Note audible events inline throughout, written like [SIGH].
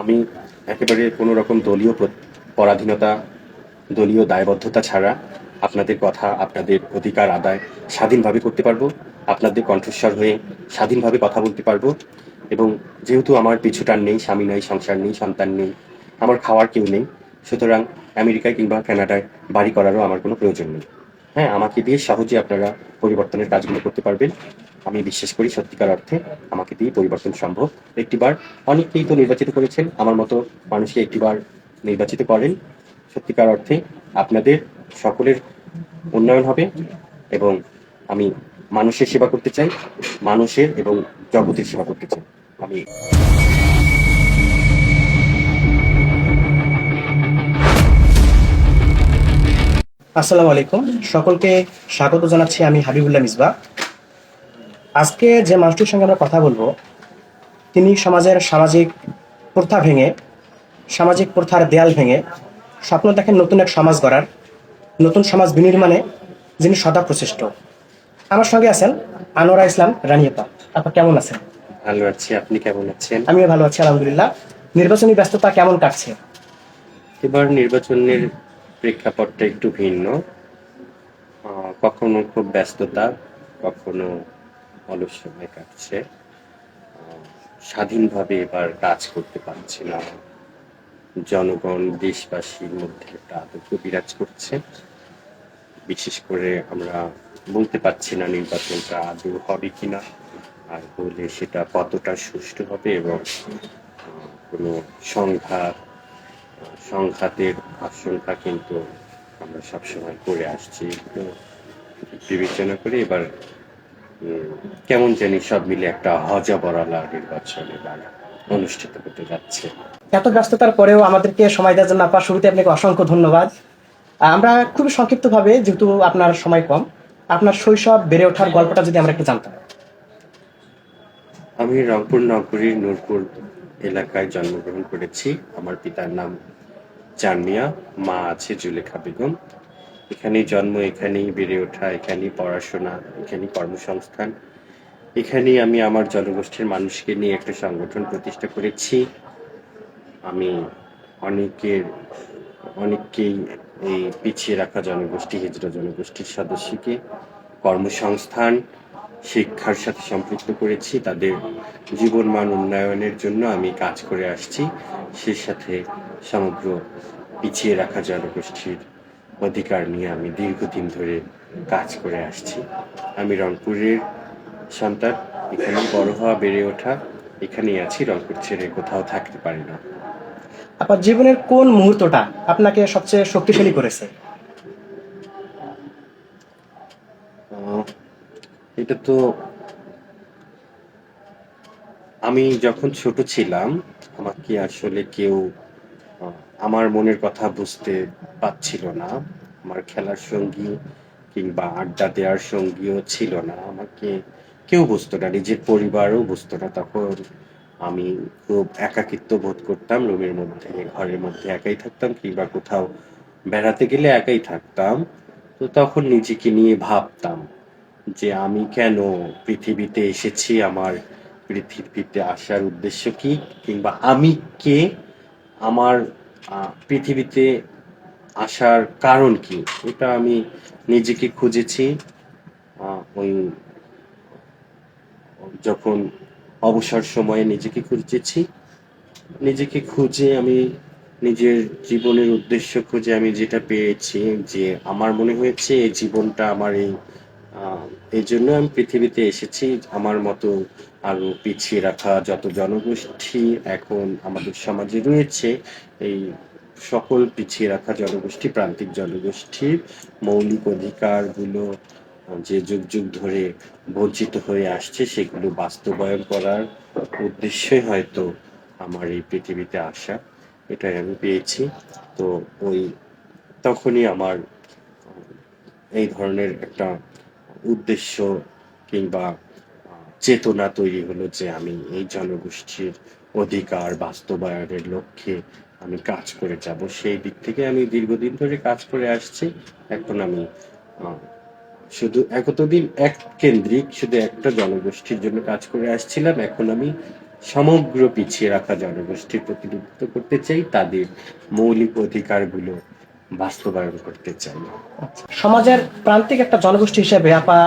আমি একেবারে কোনো রকম দলীয় পরাধীনতা, দলীয় দায়বদ্ধতা ছাড়া আপনাদের কথা, আপনাদের অধিকার আদায় স্বাধীনভাবে করতে পারব, আপনাদের কণ্ঠস্বর হয়ে স্বাধীনভাবে কথা বলতে পারব এবং যেহেতু আমার পিছুটান নেই, স্বামী নাই, সংসার নেই, সন্তান নেই, আমার খাওয়ার কেউ নেই, সুতরাং আমেরিকায় কিংবা কানাডায় বাড়ি করারও আমার কোনো প্রয়োজন নেই। হ্যাঁ আমাকে দিয়ে সহজে আপনারা পরিবর্তনের কাজগুলো করতে পারবেন। আমি বিশ্বাস করি সত্যিকার অর্থে আমাকে দিয়ে পরিবর্তন সম্ভব। একটিবার অনেকেই তো নির্বাচিত করেছেন, আমার মতো মানুষকে একটিবার নির্বাচিত করেন। সত্যিকার অর্থে আপনাদের সকলের উন্নয়ন হবে এবং আমি মানুষের সেবা করতে চাই, মানুষের এবং জগতের সেবা করতে চাই। আমি আসসালামু আলাইকুম। সকলকে স্বাগত জানাচ্ছি আমি হাবিবুল্লাহ মিসবা। আজকে যে মানুষটির সঙ্গে আমরা কথা বলব তিনি সমাজের সামাজিক প্রথা ভেঙে সামাজিক প্রথার দেয়াল ভেঙে স্বপ্ন দেখেন নতুন এক সমাজ গড়ার নতুন সমাজ বিনির্মাণে যিনি সদা প্রচেষ্ট। আমার সঙ্গে আছেন আনোয়ারা ইসলাম রানিয়তা। আপনি কেমন আছেন? ভালো আছি আপনি কেমন আছেন? আমিও ভালো আছি আলহামদুলিল্লাহ। নির্বাচনী ব্যস্ততা কেমন কাটছে? এবার নির্বাচনের প্রেক্ষাপটটা একটু ভিন্ন। কখনো খুব ব্যস্ততা কখনো অলস সময় কাটছে স্বাধীনভাবে এবার কাজ করতে পারছি না জনগণ, দেশবাসীর মধ্যে একটা আতঙ্ক বিরাজ করছে। বিশেষ করে আমরা বলতে পারছি না নির্বাচনটা আদৌ হবে কিনা, আর হলে সেটা কতটা সুষ্ঠু হবে এবং কোনো সংঘাত সংঘাতের আশঙ্কা কিন্তু আমরা সবসময় করে আসছি। বিবেচনা করে এবার কেমন জানি সব মিলে একটা হজাবরালা নির্বাচন এবার অনুষ্ঠিত হতে যাচ্ছে। এত ব্যস্ততার পরেও আমাদেরকে সময় দেওয়ার জন্য আপনার শুরুতে আপনাকে অসংখ্য ধন্যবাদ। আমরা খুবই সংক্ষিপ্তভাবে যেহেতু আপনার সময় কম আপনার শৈশব বেড়ে ওঠার গল্পটা যদি আমরা একটু জানতাম। আমি রংপুর নগরীর নূরপুর এলাকায় জন্মগ্রহণ করেছি। আমার পিতার নাম জানমিয়া মা আছে জুলেখা বেগম। এখানেই জন্ম, এখানেই বেড়ে ওঠা, এখানেই পড়াশোনা, এখানেই কর্মসংস্থান, এখানেই আমি আমার জনগোষ্ঠীর মানুষকে নিয়ে একটা সংগঠন প্রতিষ্ঠা করেছি। আমি অনেকের, অনেককেই এই পিছিয়ে রাখা জনগোষ্ঠী, হিজড়া জনগোষ্ঠীর সদস্যকে কর্মসংস্থান, শিক্ষার সাথে সম্পৃক্ত করেছি। তাদের জীবনমান উন্নয়নের জন্য আমি কাজ করে আসছি। সে সাথে সমগ্র পিছিয়ে রাখা জনগোষ্ঠীর অধিকার নিয়ে আমি দীর্ঘদিন ধরে কাজ করে আসছি। আমি রংপুরের সন্তান এখানে বড় হওয়া বেড়ে ওঠা এখানেই আছি রংপুর ছেড়ে কোথাও থাকতে পারি না। আপনার জীবনের কোন মুহূর্তটা আপনাকে সবচেয়ে শক্তিশালী করেছে? এটা তো আমি যখন ছোট ছিলাম আমাকে আসলে কেউ আমার মনের কথা বুঝতে পারছিল না। আমার খেলার সঙ্গী কিংবা আড্ডা দেওয়ার সঙ্গীও ছিল না। আমাকে কেউ বুঝতো না, নিজের পরিবারও বুঝতো না। তখন আমি খুব একাকিত্ব বোধ করতাম, রুমের মধ্যে, ঘরের মধ্যে একাই থাকতাম কিংবা কোথাও বেড়াতে গেলে একাই থাকতাম। তো তখন নিজেকে নিয়ে ভাবতাম যে আমি কেন পৃথিবীতে এসেছি, আমার পৃথিবীতে আসার উদ্দেশ্য কি? কিংবা আমি কে? আমার পৃথিবীতে আসার কারণ কি? এটা আমি নিজেকে খুঁজেছি। ওই, যখন অবসর সময়ে নিজেকে খুঁজেছি, নিজেকে খুঁজে আমি নিজের জীবনের উদ্দেশ্য খুঁজে আমি যেটা পেয়েছি যে আমার মনে হয়েছে এই জীবনটা আমার এই এই জন্য আমি পৃথিবীতে এসেছি। আমার মতো আরও পিছিয়ে রাখা যত জনগোষ্ঠী এখন আমাদের সমাজে রয়েছে, এই সকল পিছিয়ে রাখা জনগোষ্ঠী, প্রান্তিক জনগোষ্ঠীর মৌলিক অধিকারগুলো যে যুগ যুগ ধরে বঞ্চিত হয়ে আসছে, সেগুলো বাস্তবায়ন করার উদ্দেশ্যই হয়তো আমার এই পৃথিবীতে আসা। এটাই আমি পেয়েছি। তো ওই তখনই আমার এই ধরনের একটা উদ্দেশ্য কিংবা চেতনা তৈরি হলো যে আমি এই জনগোষ্ঠীর অধিকার বাস্তবায়নের লক্ষ্যে আমি কাজ করে যাব। সেই দিক থেকে আমি দীর্ঘদিন ধরে কাজ করে আসছি। এখন আমি শুধু এতদিন এক কেন্দ্রিক শুধু একটা জনগোষ্ঠীর জন্য কাজ করে আসছিলাম। এখন আমি সমগ্র পিছিয়ে রাখা জনগোষ্ঠীর প্রতিনিধিত্ব করতে চাই। তাদের মৌলিক অধিকারগুলো বাস্তবায়ন করতে চাই। সমাজের প্রান্তিক একটা জনগোষ্ঠী হিসেবে আপা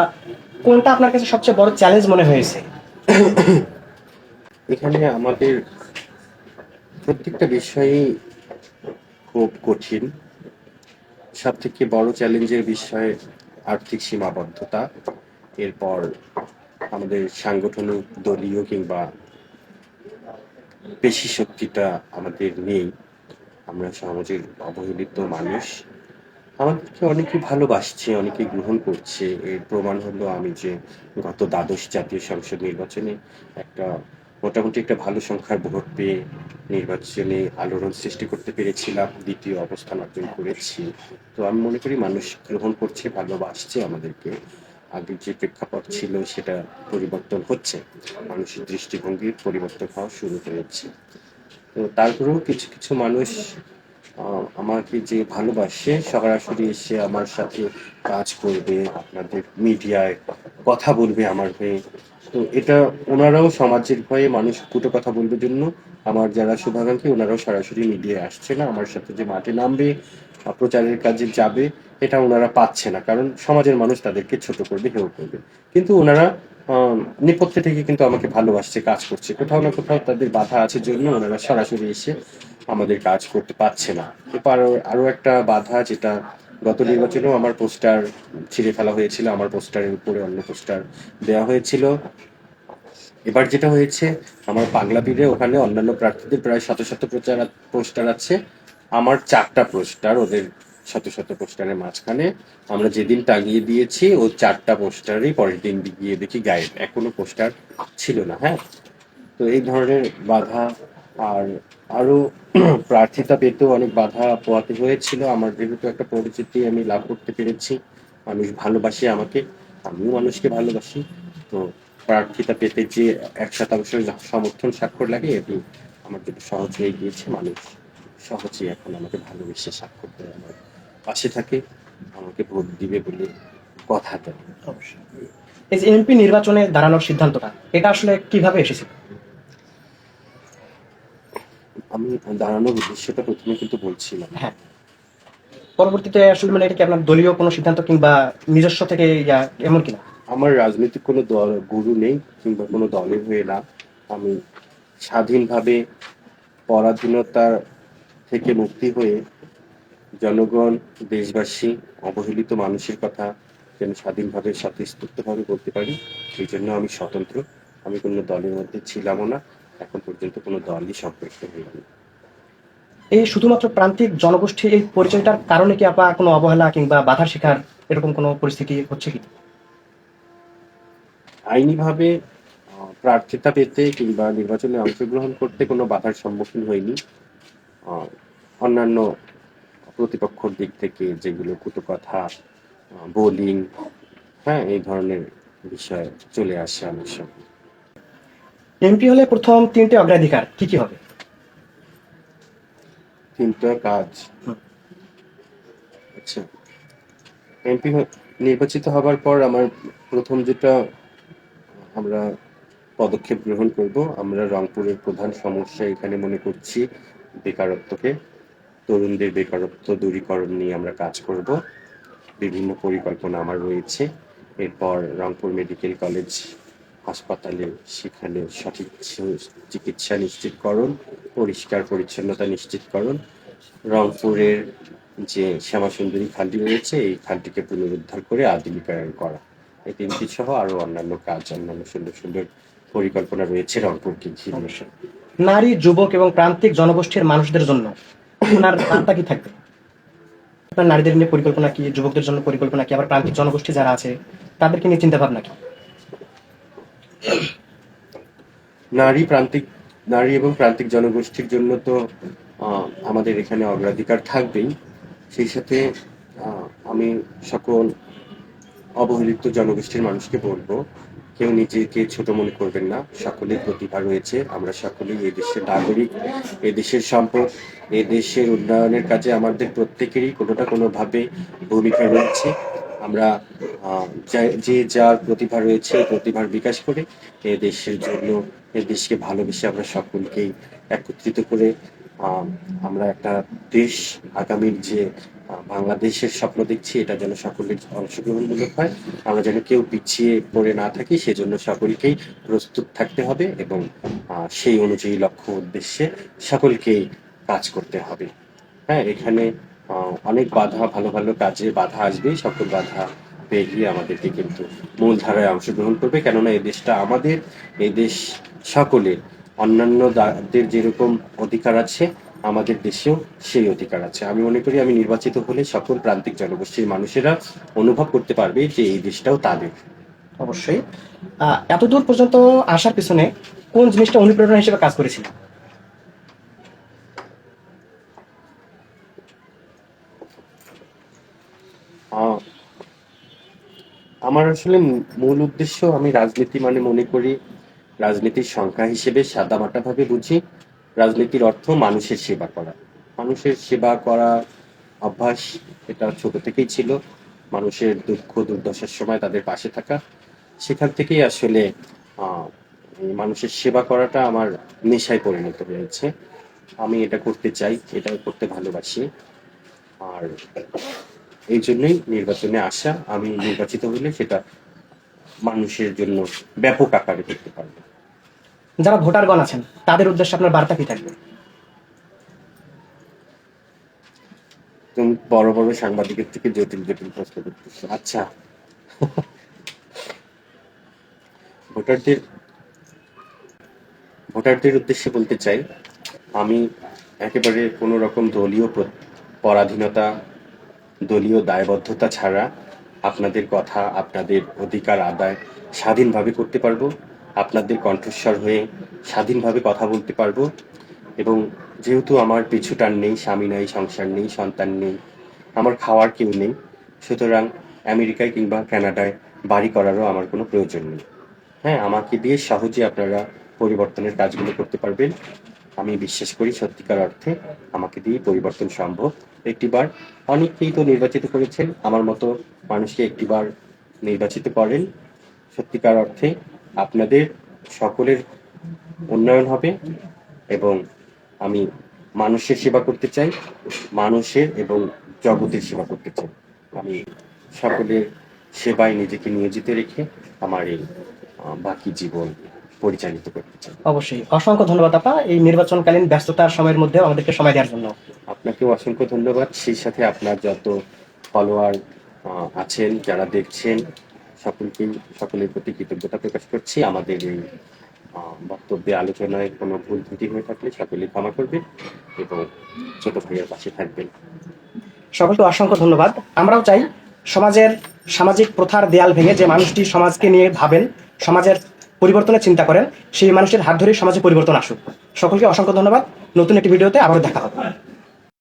কোনটা আপনার কাছে সবচেয়ে বড় চ্যালেঞ্জ মনে হয়েছে? এখানে আমাদের প্রত্যেকটা বিষয়ই খুব কঠিন। সব থেকে বড় চ্যালেঞ্জের বিষয় আর্থিক সীমাবদ্ধতা। এরপর আমাদের সাংগঠনিক দলীয় কিংবা পেশি শক্তিটা আমাদের নেই। আমরা সমাজের অবহেলিত মানুষ। আমাদেরকে অনেকে ভালোবাসছে, অনেকে গ্রহণ করছে। এর প্রমাণ হলো আমি যে গত দ্বাদশ জাতীয় সংসদ নির্বাচনে একটা মোটামুটি একটা ভালো সংখ্যার ভোট পেয়ে নির্বাচনে আলোড়ন সৃষ্টি করতে পেরেছিলাম, দ্বিতীয় অবস্থান অর্জন করেছি। তো আমি মনে করি মানুষ গ্রহণ করছে, ভালোবাসছে আমাদেরকে। আগের যে প্রেক্ষাপট ছিল সেটা পরিবর্তন হচ্ছে। মানুষের দৃষ্টিভঙ্গির পরিবর্তন হওয়া শুরু হয়েছে তো তারপরেও কিছু কিছু মানুষ আমাকে যে ভালোবাসে, সরাসরি এসে আমার সাথে কাজ করবে, আপনাদের মিডিয়ায় কথা বলবে আমার হয়ে। তো এটা ওনারাও সমাজের ভয়ে মানুষ কুটো কথা বলবে জন্য। আমার যারা শুভাকাঙ্ক্ষী, ওনারাও সরাসরি মিডিয়ায় আসছে না। আমার সাথে যে মাঠে নামবে প্রচারের কাজে যাবে, এটা ওনারা পাচ্ছে না। কারণ সমাজের মানুষ তাদেরকে ছোট করবে হেউ করবে। কিন্তু ওনারা নেপথ্যে থেকে কিন্তু আমাকে ভালোবাসছে, কাজ করছে। কোথাও না কোথাও তাদের বাধা আছে জন্য ওনারা সরাসরি এসে আমাদের কাজ করতে পারছে না। এরপর আরো- আরও একটা বাধা যেটা গত নির্বাচনেও আমার পোস্টার ছিঁড়ে ফেলা হয়েছিল, আমার পোস্টারের উপরে অন্য পোস্টার দেওয়া হয়েছিল। এবার যেটা হয়েছে, আমার পাগলা পীরে ওখানে অন্যান্য প্রার্থীদের প্রায় শত শত প্রচার, পোস্টার আছে। আমার চারটা পোস্টার ওদের শত শত পোস্টারের মাঝখানে আমরা যেদিন টাঙিয়ে দিয়েছি, ও চারটা পোস্টারই পরের দিন গিয়ে দেখি গায়েব। এখনও পোস্টার ছিল না হ্যাঁ? তো এই ধরনের বাধা আর আরও [CLEARS THROAT] প্রার্থিতা পেতেও অনেক বাধা পোয়াতে হয়েছিল। আমার যেহেতু একটা পরিচিতি, আমি লাভ করতে পেরেছি। মানুষ ভালোবাসে আমাকে, আমিও মানুষকে ভালোবাসি। তো প্রার্থিতা পেতে যে এক শতাংশ সমর্থন, স্বাক্ষর লাগে, এটি আমার জন্য সহজ হয়ে গিয়েছে। মানুষ সহজেই এখন আমাকে ভালোবেসে স্বাক্ষর দেয় আমার। পাশে থাকে আমাকে ভোট দিবে বলে কথা দেয়। এই যে এমপি নির্বাচনে দাঁড়ানোর সিদ্ধান্তটা এটা আসলে কীভাবে এসেছিল আমি দাঁড়ানোর উদ্দেশ্যটা প্রথমে কিন্তু বলছিলাম। হ্যাঁ। পরবর্তীতে আসলে মানে এটা কি আপনার দলীয় কোনো সিদ্ধান্ত কিংবা নিজস্ব থেকে ইয়া এমন কিনা? আমার রাজনৈতিক কোনো দল গুরু নেই কিংবা কোনো দলে হয়ে না। আমি স্বাধীনভাবে পরাধীনতার থেকে মুক্তি হয়ে জনগণ দেশবাসী অবহেলিত মানুষের কথা যেন স্বাধীনভাবে স্বতঃস্ফূর্তভাবে বলতে পারি সেই জন্য আমি স্বতন্ত্র। আমি কোনো দলের মধ্যে ছিলামও না এখন পর্যন্ত কোনো দলই সম্পৃক্ত হয়নি এই শুধুমাত্র প্রান্তিক জনগোষ্ঠী এই পরিচয়টার কারণে কি আপা কোনো অবহেলা কিংবা বাধার শিকার এরকম কোনো পরিস্থিতি হচ্ছে কি? আইনিভাবে প্রার্থিতা পেতে কিংবা নির্বাচনে অংশগ্রহণ করতে কোনো বাধার সম্মুখীন হয়নি অন্যান্য প্রতিপক্ষর দিক থেকে যেগুলো কুটুকথা বোলিং হ্যাঁ এই ধরনের বিষয় চলে আসে অনেক সময়। এমপি হলে প্রথম তিনটে অগ্রাধিকার কি কি হবে? তিনটা কাজ। আচ্ছা। এমপি নির্বাচিত হবার পর আমার প্রথম যেটা আমরা পদক্ষেপ গ্রহণ করব আমরা রংপুরের প্রধান সমস্যা এখানে মনে করছি বেকারত্বকে। তরুণদের বেকারত্ব দূরীকরণ নিয়ে আমরা কাজ করব। বিভিন্ন পরিকল্পনা আমার রয়েছে। এরপর রংপুর মেডিকেল কলেজ হাসপাতালে সেখানে সঠিক চিকিৎসা নিশ্চিতকরণ, পরিষ্কার পরিচ্ছন্নতা নিশ্চিতকরণ। রংপুরের যে শ্যামাসুন্দরী খালটি রয়েছে, এই খালটিকে পুনরুদ্ধার করে আধুনিকায়ন করা। এই তিনটি সহ আরও অন্যান্য কাজ, অন্যান্য সুন্দর সুন্দর পরিকল্পনা রয়েছে রংপুরকে ঘিরে। নারী, যুবক এবং প্রান্তিক জনগোষ্ঠীর মানুষদের জন্য। আপনার বার্তা কি থাকবে? আপনার নারীদের নিয়ে পরিকল্পনা কি, যুবকদের জন্য পরিকল্পনা কি, আবার প্রান্তিক জনগোষ্ঠী যারা আছে, তাদেরকে নিয়ে চিন্তা ভাবনা কি? নারী প্রান্তিক, নারী এবং প্রান্তিক জনগোষ্ঠীর জন্য তো আমাদের এখানে অগ্রাধিকার থাকবেই। সেই সাথে আমি সকল অবহেলিত জনগোষ্ঠীর মানুষকে বলব কেউ নিজেকে ছোট মনে করবেন না। সকলের প্রতিভা রয়েছে। আমরা সকলেই এই দেশের নাগরিক, এ দেশের সম্পদ, এ দেশের উন্নয়নের কাজে আমাদের প্রত্যেকেরই কোনোটা কোনোভাবে ভূমিকা রয়েছে। আমরা যে যার প্রতিভা রয়েছে প্রতিভার বিকাশ করে এ দেশের জন্য, এ দেশকে ভালোবেসে আমরা সকলকেই একত্রিত করে আমরা একটা দেশ আগামীর যে বাংলাদেশের স্বপ্ন দেখছি, এটা যেন সকলের অংশগ্রহণমূলক হয়। আমরা যেন কেউ পিছিয়ে পড়ে না থাকি, সেজন্য সকলকেই প্রস্তুত থাকতে হবে এবং সেই অনুযায়ী লক্ষ্য উদ্দেশ্যে সকলকেই কাজ করতে হবে। হ্যাঁ এখানে অনেক বাধা, ভালো ভালো কাজে বাধা আসবে। সকল বাধা পেরিয়ে আমাদেরকে কিন্তু মূল ধারায় অংশগ্রহণ করবে। কেননা এই দেশটা আমাদের, এই দেশ সকলের। অন্যান্য দাদের যেরকম অধিকার আছে আমাদের দেশেও সেই অধিকার আছে। আমি মনে করি আমি নির্বাচিত হলে সকল প্রান্তিক জনগোষ্ঠীর মানুষেরা অনুভব করতে পারবে যে এই দেশটাও তাদের। অবশ্যই। এতদূর পর্যন্ত আসার পিছনে কোন জিনিসটা অনুপ্রেরণা হিসেবে কাজ করেছিল? আমার আসলে মূল উদ্দেশ্য আমি রাজনীতি মানে মনে করি রাজনীতির সংখ্যা হিসেবে সাদামাটা ভাবে বুঝি। রাজনীতির অর্থ মানুষের সেবা করা। মানুষের সেবা করা অভ্যাস এটা ছোট থেকেই ছিল। মানুষের দুঃখ, দুর্দশার সময় তাদের পাশে থাকা। সেখান থেকেই আসলে মানুষের সেবা করাটা আমার নেশায় পরিণত হয়েছে। আমি এটা করতে চাই এটা করতে ভালোবাসি। আর এই জন্যই নির্বাচনে আসা, আমি নির্বাচিত হলে সেটা মানুষের জন্য ব্যাপক আকারে করতে পারব। যারা ভোটারগণ আছেন, তাদের উদ্দেশ্যে আপনার বার্তা কি থাকবে? তুমি বড় বড় সাংবাদিকের থেকে জটিল জটিল প্রশ্ন করতেছো। আচ্ছা। ভোটারদের ভোটারদের উদ্দেশ্যে বলতে চাই, আমি একেবারে কোনো রকম দলীয় পরাধীনতা, দলীয় দায়বদ্ধতা ছাড়া আপনাদের কথা, আপনাদের অধিকার আদায় স্বাধীনভাবে করতে পারব। আপনাদের কণ্ঠস্বর হয়ে স্বাধীনভাবে কথা বলতে পারব। এবং যেহেতু আমার পিছু টান নেই, স্বামী নাই, সংসার নেই, সন্তান নেই, আমার খাওয়ার কেউ নেই, সুতরাং আমেরিকায় কিংবা কানাডায় বাড়ি করারও আমার কোনো প্রয়োজন নেই। হ্যাঁ আমাকে দিয়ে সহজে আপনারা পরিবর্তনের কাজগুলো করতে পারবেন। আমি বিশ্বাস করি সত্যিকার অর্থে আমাকে দিয়ে পরিবর্তন সম্ভব। একটিবার অনেকেই তো নির্বাচিত করেছেন, আমার মতো মানুষকে একটিবার নির্বাচিত করেন। সত্যিকার অর্থে আপনাদের সকলের উন্নয়ন হবে এবং আমি মানুষের সেবা করতে চাই মানুষের এবং জগতের সেবা করতে চাই। আমি সকলের সেবায় নিজেকে নিয়োজিত রেখে আমার এই বাকি জীবন পরিচালিত করতে চাই। অবশ্যই। অসংখ্য ধন্যবাদ আপা। এই নির্বাচনকালীন ব্যস্ততার সময়ের মধ্যে আমাদেরকে সময় দেওয়ার জন্য। আপনাকেও অসংখ্য ধন্যবাদ। সেই সাথে আপনার যত ফলোয়ার আছেন যারা দেখছেন সকলকেই সকলের প্রতি কৃতজ্ঞতা প্রকাশ করছি। আমাদের এই বক্তব্যে, আলোচনায় কোনো ভুল ত্রুটি হয়ে থাকলে সকলে ক্ষমা করবেন এবং ছোট ভাইয়ের পাশে থাকবেন। সকলকে অসংখ্য ধন্যবাদ। আমরাও চাই সমাজের সামাজিক প্রথার দেয়াল ভেঙে যে মানুষটি সমাজকে নিয়ে ভাবেন, সমাজের পরিবর্তনের চিন্তা করেন, সেই মানুষের হাত ধরে সমাজে পরিবর্তন আসুক। সকলকে অসংখ্য ধন্যবাদ। নতুন একটি ভিডিওতে আবারও দেখা হবে।